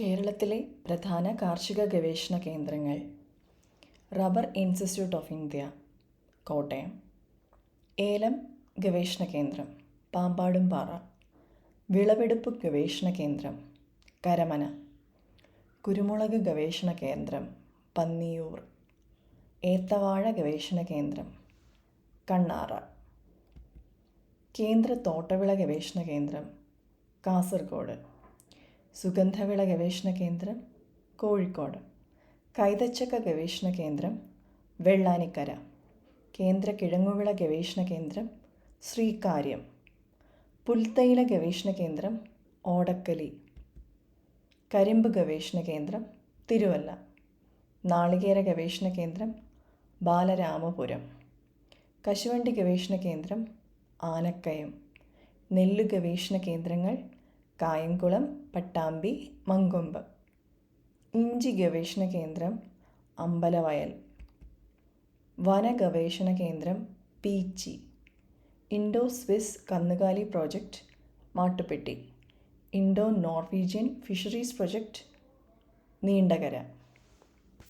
കേരളത്തിലെ പ്രധാന കാർഷിക ഗവേഷണ കേന്ദ്രങ്ങൾ. Rubber institute of India Kottayam. ഏലം ഗവേഷണ കേന്ദ്രം പാമ്പാടുംപാറ. വിളവെടുപ്പ് ഗവേഷണ കേന്ദ്രം കരമന. കുരുമുളക് ഗവേഷണ കേന്ദ്രം പന്നിയൂർ. ഏത്തവാഴ ഗവേഷണ കേന്ദ്രം കണ്ണാറ. കേന്ദ്ര തോട്ടവിള ഗവേഷണ കേന്ദ്രം കാസർഗോഡ്. സുഗന്ധവിള ഗവേഷണ കേന്ദ്രം കോഴിക്കോട്. കൈതച്ചക്ക ഗവേഷണ കേന്ദ്രം വെള്ളാനിക്കര. കേന്ദ്ര കിഴങ്ങുവിള ഗവേഷണ കേന്ദ്രം ശ്രീകാര്യം. പുൽത്തൈല ഗവേഷണ കേന്ദ്രം ഓടക്കലി. കരിമ്പ് ഗവേഷണ കേന്ദ്രം തിരുവല്ല. നാളികേര ഗവേഷണ കേന്ദ്രം ബാലരാമപുരം. കശുവണ്ടി ഗവേഷണ കേന്ദ്രം ആനക്കയം. നെല്ല് ഗവേഷണ കേന്ദ്രങ്ങൾ കായംകുളം പട്ടാമ്പി മങ്കൊമ്പ്. ഇഞ്ചി ഗവേഷണ കേന്ദ്രം അമ്പലവയൽ. വന ഗവേഷണ കേന്ദ്രം പീച്ചി. ഇൻഡോ സ്വിസ് കന്നുകാലി project Mattupetty. Indo Norwegian fisheries project Neendakara.